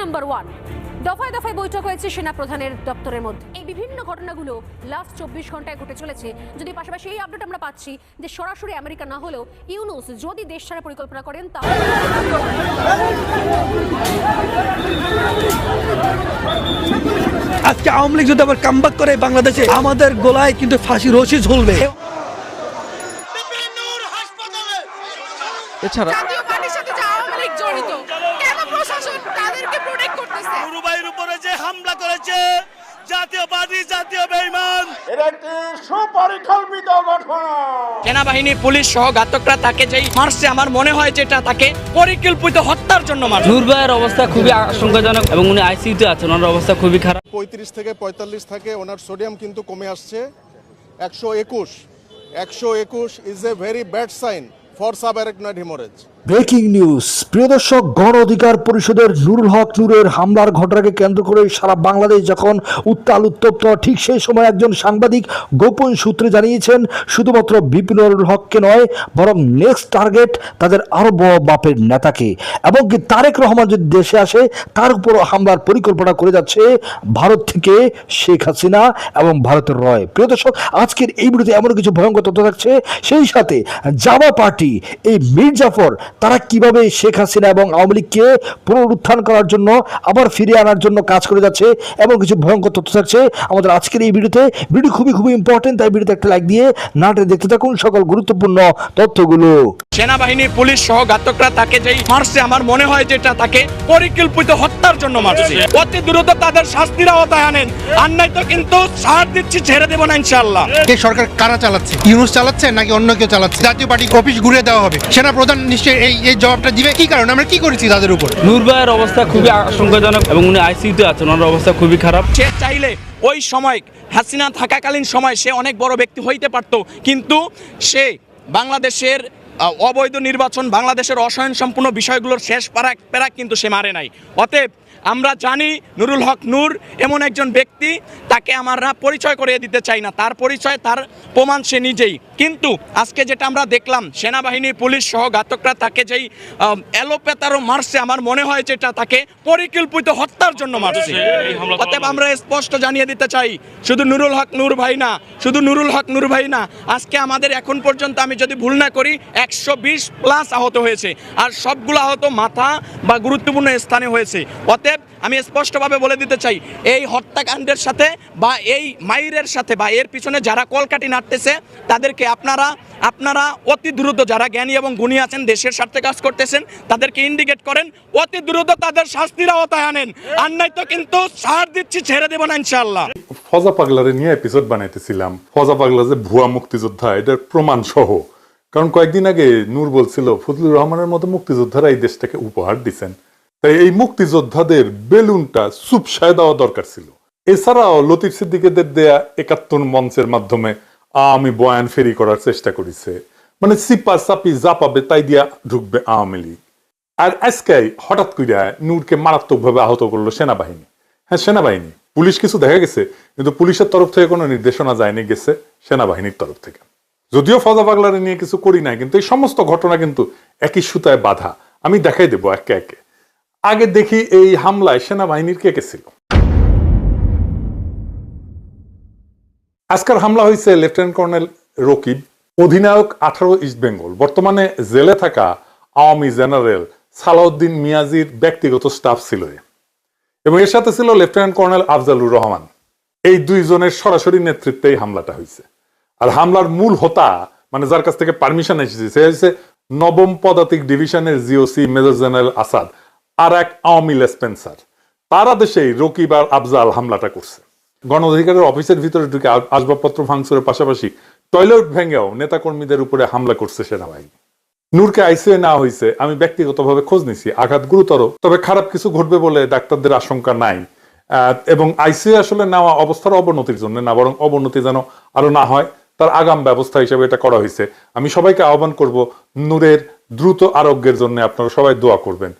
Number one দফায় দফায় বৈঠক হয়েছে সেনা প্রধানের দপ্তরের মধ্যে। এই বিভিন্ন ঘটনাগুলো লাস্ট চব্বিশ ঘন্টায় ঘটে চলেছে। যদি পাশাপাশি এই আপডেট আমরা পাচ্ছি যে সরাসরি আমেরিকা না হলেও ইউনুস যদি দেশ ছাড়া পরিকল্পনা করেন তাহলে আজকে আওয়ামী লীগ যদি আবার কামবাক করে বাংলাদেশে আমাদের গোলায় কিন্তু ফাঁসি রশি ঝুলবে। এছাড়া করতেছে উপরে যে হামলা করেছে জাতীয় পার্টি জাতীয় বেইমান। এটা একটি সুপরিকল্পিত ঘটনা সেনাবাহিনী পুলিশ সহ ঘাতকরা তাকে যেই মারছে আমার মনে হয় যেটা তাকে পরিকল্পিত হত্যার জন্য মারছে নূর ভাইয়ের অবস্থা খুবই আশঙ্কাজনক এবং উনি আইসিইউতে আছেন ওনার অবস্থা খুবই খারাপ। পঁয়ত্রিশ থেকে পঁয়তাল্লিশ থাকে ওনার সোডিয়াম কিন্তু কমে আসছে। একশো একুশ একশো একুশ is a very bad sign for subarachnoid hemorrhage breaking news. প্রিয় দর্শক, গণ অধিকার পরিষদের নুরুল হক নুরের হামলার ঘটনাকে কেন্দ্র করে সারা বাংলাদেশ যখন উত্তাল উত্তপ্ত, ঠিক সেই সময় একজন সাংবাদিক গোপন সূত্রে জানিয়েছেন, শুধুমাত্র বিপিন হককে নয়, বরং নেক্সট টার্গেট তাদের আরও বড় বাপের নেতাকে। এবং কি তারেক রহমান যদি দেশে আসে, তার উপর হামলার পরিকল্পনা করে যাচ্ছে ভারত থেকে শেখ হাসিনা এবং ভারতের রয়। প্রিয় দর্শক, আজকের এই ভিডিওতে এমন কিছু ভয়ঙ্কর তথ্য থাকছে। সেই সাথে জামা পার্টি, এই মীর জাফর তারা কীভাবে শেখ হাসিনা এবং আওয়ামী লীগকে পুনরুত্থান করার জন্য আবার ফিরিয়ে আনার জন্য কাজ করে যাচ্ছে এমন কিছু ভয়ঙ্কর তথ্য থাকছে আমাদের আজকের এই ভিডিওতে। ভিডিও খুবই খুবই ইম্পর্টেন্ট তাই ভিডিওতে একটা লাইক দিয়ে নাটে দেখতে থাকুন সকল গুরুত্বপূর্ণ তথ্যগুলো। সেনাবাহিনী পুলিশ সহ ঘাতকরা তাকে যেই মারছে আমার মনে হয় যেটা তাকে পরিকল্পিত হত্যার জন্য মারছে। অতি দ্রুত তাদের শাস্তির আওতায় আনেন। আর নাই তো কিন্তু ছাড় দিচ্ছি ছেড়ে দেবো না ইনশাল্লাহ এই সরকার কারা চালাচ্ছে? ইউনুস চালাচ্ছে নাকি অন্য কেউ চালাচ্ছে? জাতীয় পার্টি অফিস ঘুরে দেওয়া হবে। সেনা প্রধান নিশ্চয়ই এই এই জবাবটা দিবে? কি কারণে? আমরা কি করেছি তাদের উপর? নূর ভাইয়ের অবস্থা খুবই আশঙ্কাজনক এবং উনি আইসিইউতে আছেন ওনার অবস্থা খুবই খারাপ। সে চাইলে ওই সময় হাসিনা থাকাকালীন সময় সে অনেক বড় ব্যক্তি হইতে পারত কিন্তু সে বাংলাদেশের অবৈধ নির্বাচন বাংলাদেশের অসহায়ন সম্পূর্ণ বিষয়গুলোর শেষ পারাক পেরাক কিন্তু সে মারে নাই। অতএব আমরা জানি নুরুল হক নূর এমন একজন ব্যক্তি তাকে আমরা পরিচয় করিয়ে দিতে চাই না। তার পরিচয় তার প্রমাণ সে নিজেই। কিন্তু আজকে যেটা আমরা দেখলাম সেনাবাহিনী পুলিশ সহ ঘাতকরা তাকে যেই আহ, এলোপ্যাতারও মারছে আমার মনে হয় যেটা তাকে পরিকল্পিত হত্যার জন্য মারছে। অতএব আমরা স্পষ্ট জানিয়ে দিতে চাই শুধু নুরুল হক নূর ভাই না শুধু নুরুল হক নূর ভাই না আজকে আমাদের এখন পর্যন্ত আমি যদি ভুল না করি একশো বিশ প্লাস আহত হয়েছে। আর সবগুলো আহত মাথা বা গুরুত্বপূর্ণ স্থানে হয়েছে। অতএব আমি স্পষ্টভাবে বলে দিতে চাই, এই হত্যাকাণ্ডের সাথে বা এই মাইরের সাথে বা এর পিছনে যারা কলকাটি নাড়তেছে, তাদেরকে আপনারা আপনারা অতি দ্রুত যারা জ্ঞানী এবং গুণী আছেন, দেশের স্বার্থে কাজ করতেছেন, তাদেরকে ইন্ডিকেট করেন, অতি দ্রুত তাদের শাস্তির আওতায় আনেন। আর নাই তো কিন্তু ছাড় দিচ্ছি, ছেড়ে দেবো না ইনশাল্লাহ ফজা পাগলারে নিয়ে এপিসোড বানাইতেছিলাম। ফজা পাগলা যে ভুয়া মুক্তিযোদ্ধা, এটার প্রমাণ সহ। কারণ কয়েকদিন আগে নূর বলছিল, ফজলুর রহমানের মতো মুক্তিযোদ্ধারা এই দেশটাকে উপহার দিছেন। তাই এই মুক্তিযোদ্ধাদের বেলুনটা চুপসায় দেওয়া দরকার ছিল। এছাড়াও লতিফ সিদ্দিকেদের দেয়া একাত্তর মঞ্চের মাধ্যমে আমি বয়ান ফেরি করার চেষ্টা করেছে। মানে সিপা চাপি যা পাবে তাই দিয়া ঢুকবে আওয়ামী লীগ। আর আজকে হঠাৎ কইরা নূরকে মারাত্মকভাবে আহত করল সেনাবাহিনী। হ্যাঁ সেনাবাহিনী। পুলিশ কিছু দেখা গেছে, কিন্তু পুলিশের তরফ থেকে কোনো নির্দেশনা যায়নি, গেছে সেনাবাহিনীর তরফ থেকে। যদিও ফজা পাগলারে নিয়ে কিছু করি নাই, কিন্তু এই সমস্ত ঘটনা কিন্তু একই সুতায় বাধা। আমি দেখাই দেবো একে একে। আগে দেখি এই হামলায় সেনাবাহিনীর কে কে ছিল। আজকের হামলা হয়েছে লেফটেন্যান্ট কর্নেল রকিব, অধিনায়ক আঠারো ইস্ট বেঙ্গল। বর্তমানে জেলে থাকা আওয়ামী জেনারেল সালাউদ্দিন মিয়াজির ব্যক্তিগত স্টাফ ছিল এবং এর সাথে ছিল লেফটেন্যান্ট কর্নেল আফজালুর রহমান। এই দুইজনের সরাসরি নেতৃত্বে হামলাটা হয়েছে আর হামলার মূল হোতা মানে যার কাছ থেকে পারমিশন এসেছে, সে হচ্ছে নবম পদাতিক ডিভিশনের জিওসি মেজর জেনারেল আসাদ। আর এক আওয়ামী লেসপেন্সার তারা দেশেই রকিব আর আফজাল হামলাটা করছে। গণ অধিকারের অফিসের ভিতরে ঢুকে আসবাবপত্র ভাঙচুরের পাশাপাশি টয়লেট ভেঙেও নেতাকর্মীদের উপরে হামলা করছে সেনাবাহিনী। নূরকে আইসিএ নেওয়া হয়েছে আমি ব্যক্তিগতভাবে খোঁজ নিছি, আঘাত গুরুতর। তবে খারাপ কিছু ঘটবে বলে ডাক্তারদের আশঙ্কা নাই। এবং আইসিএ আসলে নেওয়া অবস্থার অবনতির জন্য না, বরং অবনতি যেন আরও না হয়, তার আগাম ব্যবস্থা হিসেবে এটা করা হয়েছে আমি সবাইকে আহ্বান করব, নূরের দ্রুত আরোগ্যের জন্য আপনারা সবাই দোয়া করবেন।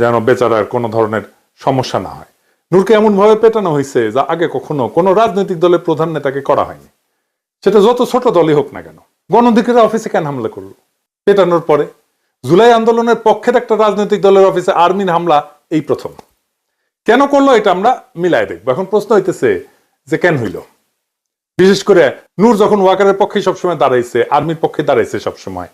যেন বেচারার কোনো ধরনের সমস্যা না হয়। নূরকে এমন ভাবে পেটানো হয়েছে যা আগে কখনো কোনো রাজনৈতিক দলের প্রধান নেতাকে করা হয়নি। সেটা যত ছোট দলই হোক না কেন গণ অধিকারের অফিসে কেন হামলা করল? পেটানোর পরে জুলাই আন্দোলনের পক্ষের একটা রাজনৈতিক দলের অফিসে আর্মির হামলা, এই প্রথম। কেন করল এটা আমরা মিলাই দেখব। এখন প্রশ্ন হইতেছে যে কেন হইল? বিশেষ করে নূর যখন ওয়াকারের পক্ষে সবসময় দাঁড়াইছে, আর্মির পক্ষে দাঁড়াইছে সবসময়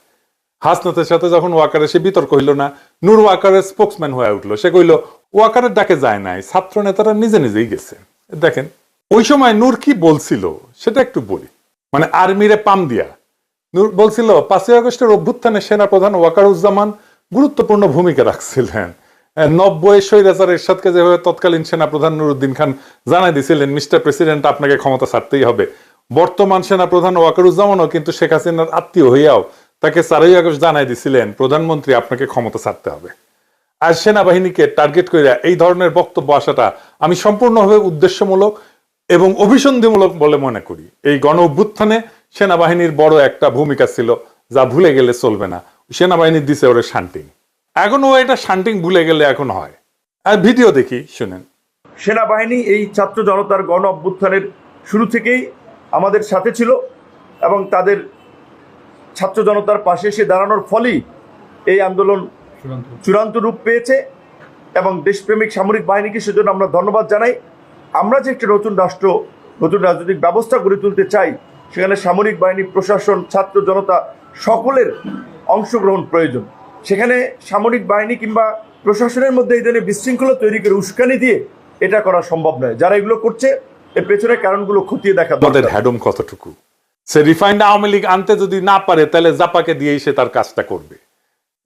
হাসনাতের সাথে যখন ওয়াকারের সে বিতর্ক হইল না। নূর ওয়াকারের স্পোক্সম্যান হয়ে উঠল। সে কইল, ওয়াকারের ডাকে যায় নাই, ছাত্র নেতারা নিজে নিজেই গেছে। দেখেন, ওই সময় নূর কি বলছিল, সেটা একটু বলি। মানে আর্মিরে পাম দিয়া। নূর বলছিল, পাঁচই আগস্টের অভ্যুত্থানে সেনা প্রধান ওয়াকারুজ্জামান গুরুত্বপূর্ণ ভূমিকা রাখছিলেন। নব্বই স্বৈরাচার এরশাদকে যেভাবে তৎকালীন সেনাপ্রধান নুরুদ্দিন খান জানাই দিয়েছিলেন মিস্টার প্রেসিডেন্ট, আপনাকে ক্ষমতা ছাড়তেই হবে। বর্তমান সেনাপ্রধান ওয়াকারুজ্জামানও কিন্তু শেখ হাসিনার আত্মীয় হইয়াও তাকে চারই আগস্ট জানাই দিছিলেন, প্রধানমন্ত্রী আপনাকে ক্ষমতা ছাড়তে হবে। আর সেনাবাহিনীকে টার্গেট করে এই ধরনের বক্তব্য আসাটা আমি সম্পূর্ণভাবে উদ্দেশ্যমূলক এবং অভিসন্ধিমূলক বলে মনে করি। এই গণ অভ্যুত্থানে সেনাবাহিনীর বড় একটা ভূমিকা ছিল, যা ভুলে গেলে চলবে না। সেনাবাহিনী দিছে ওরে শান্টিং এখন ও এটা শান্টিং ভুলে গেলে এখন হয়। আর ভিডিও দেখি, শুনেন। সেনাবাহিনী এই ছাত্র জনতার গণ অভ্যুত্থানের শুরু থেকেই আমাদের সাথে ছিল এবং তাদের ছাত্র জনতার পাশে এসে দাঁড়ানোর ফলেই এই আন্দোলন চূড়ান্ত রূপ। পেয়েছে এবং দেশপ্রেমিক সামরিক বাহিনীকে সেজন্য আমরা ধন্যবাদ জানাই। আমরা যে একটি নতুন রাষ্ট্র নতুন রাজনৈতিক ব্যবস্থা গড়ে তুলতে চাই সেখানে সামরিক বাহিনী প্রশাসন ছাত্র জনতা সকলের অংশগ্রহণ প্রয়োজন। সেখানে সামরিক বাহিনী কিংবা প্রশাসনের মধ্যে এই ধরনের বিশৃঙ্খলা তৈরি করে উস্কানি দিয়ে এটা করা সম্ভব নয়। যারা এগুলো করছে এর পেছনের কারণগুলো খতিয়ে দেখা আমাদের দরকার হ্যাডম কতটুকু? সে রিফাইন্ড আওয়ামী লীগ আনতে যদি না পারে, তাহলে জাপাকে দিয়েই সে তার কাজটা করবে।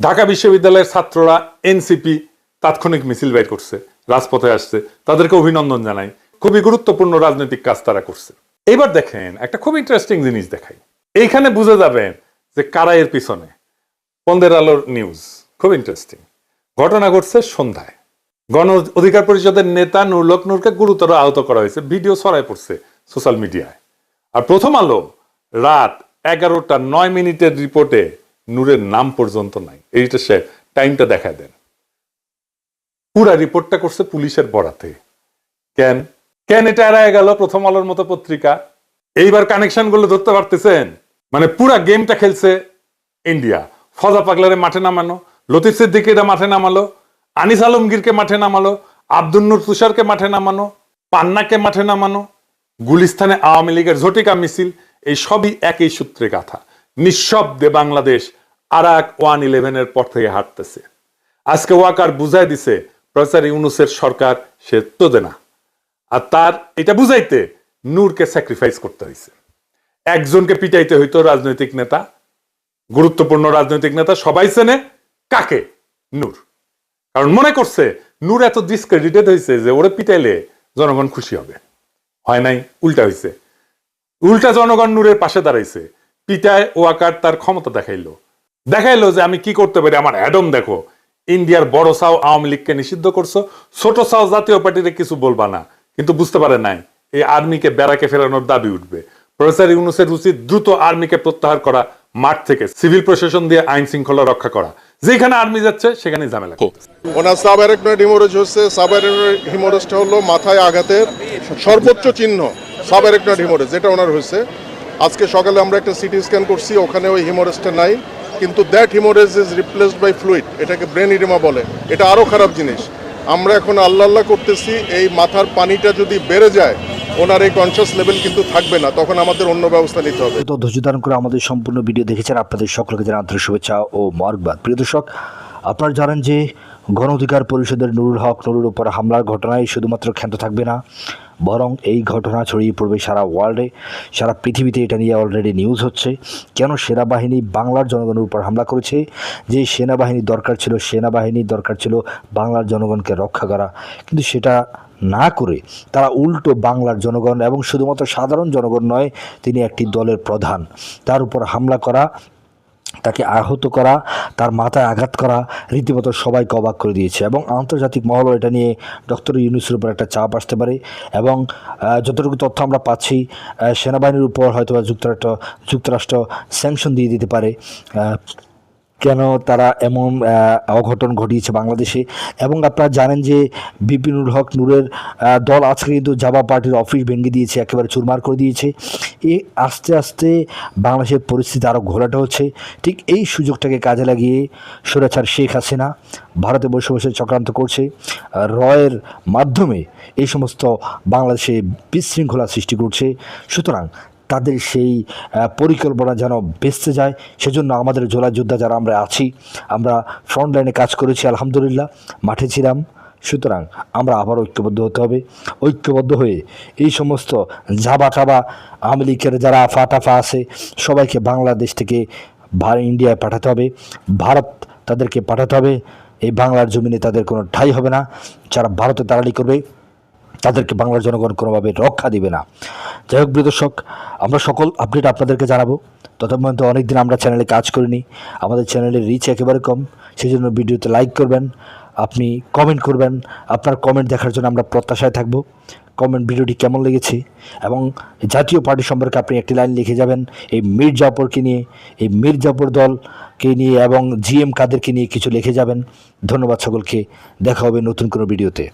ঢাকা বিশ্ববিদ্যালয়ের ছাত্ররা এনসিপি তাৎক্ষণিক মিছিল বের করছে, রাজপথে আসছে, তাদেরকে অভিনন্দন জানাই। খুবই গুরুত্বপূর্ণ রাজনৈতিক কাজ তারা করছে। এবার দেখেন, একটা খুব ইন্টারেস্টিং জিনিস দেখাই। এইখানে বুঝে যাবেন যে কারা এর পিছনে। পন্দের আলোর নিউজ খুব ইন্টারেস্টিং ঘটনা ঘটছে সন্ধ্যায়। গণ অধিকার পরিষদের নেতা নুরলক নূরকে গুরুতর আহত করা হয়েছে। ভিডিও ছড়ায় পড়ছে সোশ্যাল মিডিয়ায় আর প্রথম আলো রাত এগারোটা নয় মিনিটের রিপোর্টে নূরের নাম পর্যন্ত নাই। এইটা সে টাইমটা দেখা দেন। পুরা রিপোর্টটা করছে পুলিশের বরাতে। কেন? কেন এটা এড়ায় গেল প্রথম আলোর মতো পত্রিকা? এইবার কানেকশনগুলো ধরতে পারতেছেন? মানে পুরা গেমটা খেলছে ইন্ডিয়া ফজা পাগলারে মাঠে নামানো, লতিফ সিদ্দিকিরা মাঠে নামালো, আনিস আলমগীরকে মাঠে নামালো, আব্দুল নূর তুষারকে মাঠে নামানো, পান্নাকে মাঠে নামানো, গুলিস্তানে আওয়ামী লীগের ঝটিকা মিছিল এই সবই একই সূত্রে গাথা। নিঃশব্দে বাংলাদেশ আর এক ওয়ান ইলেভেনের পর থেকে হাঁটতেছে। আজকে ওয়াকার বুঝাই দিছে, প্রফেসর ইউনুসের সরকার সে তোদে না। আর তার এটা বুঝাইতে নূরকে স্যাক্রিফাইস করতে হয়েছে একজনকে পিটাইতে হইতো রাজনৈতিক নেতা, গুরুত্বপূর্ণ রাজনৈতিক নেতা, সবাই চেনে কাকে? নূর। কারণ মনে করছে, নূর এত ডিসক্রেডিটেড হয়েছে যে ওরে পিটাইলে জনগণ খুশি হবে। হয় নাই, উল্টা হয়েছে উল্টা জনগণ নূরের পাশে দাঁড়াইছে। পিটায় ওয়াকার তার ক্ষমতা দেখাইলো। দেখাইলো যে আমি কি করতে পারি? আমার অ্যাডম দেখো। ইন্ডিয়ার বড় সাও আওয়ামী লীগকে নিষিদ্ধ করছ। ছোট সাও জাতীয় পার্টিতে কিছু বলবা না। কিন্তু বুঝতে পারে নাই, এই আর্মিকে বেড়াকে ফেরানোর দাবি উঠবে। প্রফেসর ইউনুসের উচিত দ্রুত আর্মিকে প্রত্যাহার করা, মাঠ থেকে সিভিল প্রশাসন দিয়ে আইন শৃঙ্খলা রক্ষা করা। যেখানে আর্মি যাচ্ছে সেখানে ঝামেলা। ওনার সাব হিমোরেজ হচ্ছে সাব হিমোরেজটা হলো মাথায় আঘাতের সর্বোচ্চ চিহ্ন। সাব অ্যারেকনয়েড হিমোরেজ, যেটা ওনার হয়েছে। আজকে সকালে আমরা একটা সিটি স্ক্যান করছি, ওখানে ওই হিমোরেজটা নাই। কিন্তু that hemorrhage is replaced by fluid এটাকে ব্রেন ইডিমা বলে। এটা আরও খারাপ জিনিস। আমরা এখন আল্লাহ আল্লাহ করতেছি, এই মাথার পানিটা যদি বেড়ে যায়, ওনার এই কনসিয়াস লেভেল কিন্তু থাকবে না। তখন আমাদের অন্য ব্যবস্থা নিতে হবে। তো ধৈর্য ধারণ করে আমাদের সম্পূর্ণ ভিডিও দেখেছেন আপনাদের সকলকে জানাই আন্তরিক শুভেচ্ছা ও মার্কবাদ প্রিয় দর্শক, আপনারা জানেন যে গণ অধিকার পরিষদের নুরুল হক নুরুর উপর হামলার ঘটনায় শুধুমাত্র ক্ষান্ত থাকবে না বরং এই ঘটনা ছড়িয়ে পড়বে সারা ওয়ার্ল্ডে সারা পৃথিবীতে এটা নিয়ে অলরেডি নিউজ হচ্ছে। কেন সেনাবাহিনী বাংলার জনগণের উপর হামলা করেছে? যে সেনাবাহিনী দরকার ছিল সেনাবাহিনী দরকার ছিল বাংলার জনগণকে রক্ষা করা। কিন্তু সেটা না করে তারা উল্টো বাংলার জনগণ এবং শুধুমাত্র সাধারণ জনগণ নয়, তিনি একটি দলের প্রধান। তার উপর হামলা করা তাকে আহত করা, তার মাথায় আঘাত করা, রীতিমতো সবাইকে অবাক করে দিয়েছে এবং আন্তর্জাতিক মহলও এটা নিয়ে ডক্টর ইউনুসের উপর একটা চাপ আসতে পারে এবং যতটুকু তথ্য আমরা পাচ্ছি সেনাবাহিনীর উপর হয়তো যুক্তরাষ্ট্র যুক্তরাষ্ট্র স্যাংশন দিয়ে দিতে পারে কেন তারা এমন অঘটন ঘটিয়েছে বাংলাদেশে এবং আপনারা জানেন যে বিপিনুল হক নূরের দল আজকে কিন্তু জাবা পার্টির অফিস ভেঙে দিয়েছে, একেবারে চুরমার করে দিয়েছে। এ আস্তে আস্তে বাংলাদেশের পরিস্থিতি আরও ঘোলাটে হচ্ছে। ঠিক এই সুযোগটাকে কাজে লাগিয়ে সুরেচার শেখ হাসিনা ভারতে বসে বসে চক্রান্ত করছে। রয়ের মাধ্যমে এই সমস্ত বাংলাদেশে বিশৃঙ্খলা সৃষ্টি করছে। সুতরাং তাদের সেই পরিকল্পনা যেন বেঁচতে যায়, সেজন্য আমাদের জোলা যোদ্ধা যারা আমরা আছি, আমরা ফ্রন্ট লাইনে কাজ করেছি, আলহামদুলিল্লাহ। মাঠে ছিলাম সুতরাং আমরা আবার ঐক্যবদ্ধ হতে হবে। ঐক্যবদ্ধ হয়ে এই সমস্ত জাবা টাবা আওয়ামী লীগের যারা টাফা আছে, সবাইকে বাংলাদেশ থেকে ভার ইন্ডিয়ায় পাঠাতে হবে। ভারত তাদেরকে পাঠাতে হবে। এই বাংলার জমিনে তাদের কোনো ঠাঁই হবে না। যারা ভারতে তাড়ালি করবে, তাদেরকে বাংলার জনগণ কোনোভাবে রক্ষা দিবে না। যাই হোক, প্রিয় দর্শক, আমরা সকল আপডেট আপনাদেরকে জানাব। ততপর্যন্ত অনেকদিন আমরা চ্যানেলে কাজ করিনি। আমাদের চ্যানেলের রিচ একেবারে কম। সেই জন্য ভিডিওতে লাইক করবেন। আপনি কমেন্ট করবেন। আপনার কমেন্ট দেখার জন্য আমরা প্রত্যাশায় থাকব। কমেন্ট ভিডিওটি কেমন লেগেছে? এবং জাতীয় পার্টি সম্পর্কে আপনি একটি লাইন লিখে যাবেন। এই মীর জাফরকে নিয়ে, এই মীর জাফর দলকে নিয়ে এবং জিএম কাদেরকে নিয়ে কিছু লিখে যাবেন। ধন্যবাদ সকলকে। দেখা হবে নতুন কোনো ভিডিওতে